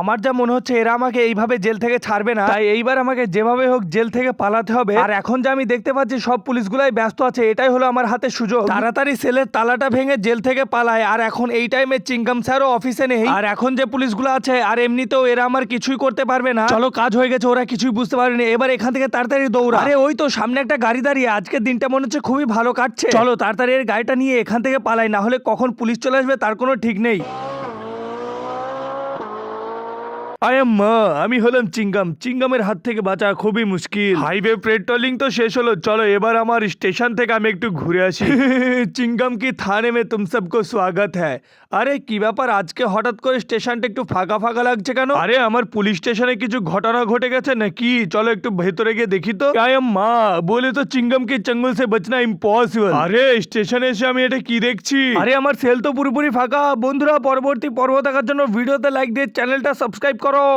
আমার যা মনে হচ্ছে এরা আমাকে এইভাবে জেল থেকে ছাড়বে না। তাই এইবার আমাকে যেভাবে হোক জেল থেকে পালাতে হবে। আর এখন যে আমি দেখতে পাচ্ছি সব পুলিশগুলাই ব্যস্ত আছে এটাই হলো আমার হাতে সুযোগ। তাড়াতাড়ি সেলের তালাটা ভেঙে জেল থেকে পালায় আর এখন এই টাইমে চিংগাম স্যারও অফিসে নেই। আর এখন যে পুলিশগুলো আছে আর এমনিতেও এরা আমার কিছুই করতে পারবে না। চলো কাজ হয়ে গেছে ওরা কিছুই বুঝতে পারেনি। এবার এখান থেকে তাড়াতাড়ি দৌড়া। আরে ওই তো সামনে একটা গাড়ি দাঁড়িয়ে আজকের দিনটা মনে হচ্ছে খুবই ভালো কাটছে। চলো তাড়াতাড়ি এর গাড়িটা নিয়ে এখান থেকে পালাই না হলে কখন পুলিশ চলে আসবে তার কোনো ঠিক নেই। আরে মা আমি হলাম চিঙ্গাম চিঙ্গামের হাত থেকে বাঁচা খুবই মুশকিল। হাইওয়ে পেট্রোলিং তো শেষ হলো। চলো এবার আমার স্টেশন থেকে আমি একটু ঘুরে আসি। চিঙ্গাম কি থানে মে তুম সবকো স্বাগত হ্যায়? আরে কি ব্যাপার? আজকে হঠাৎ করে স্টেশনটা একটু ফাঁকা ফাঁকা লাগছে কেন? আরে আমার পুলিশ স্টেশনে কিছু ঘটনা ঘটে গেছে নাকি? চলো একটু ভেতরে গিয়ে দেখি তো। আরে মা বলে তো চিঙ্গাম কে জঙ্গল সে বাঁচনা ইম্পসিবল আরে স্টেশনে এসে আমি এটা কি দেখছি? আরে আমার সেল তো পুরোপুরি ফাঁকা। বন্ধুরা পরবর্তী পর্ব দেখার জন্য ভিডিওতে লাইক দিয়ে চ্যানেলটা সাবস্ক্রাইব করো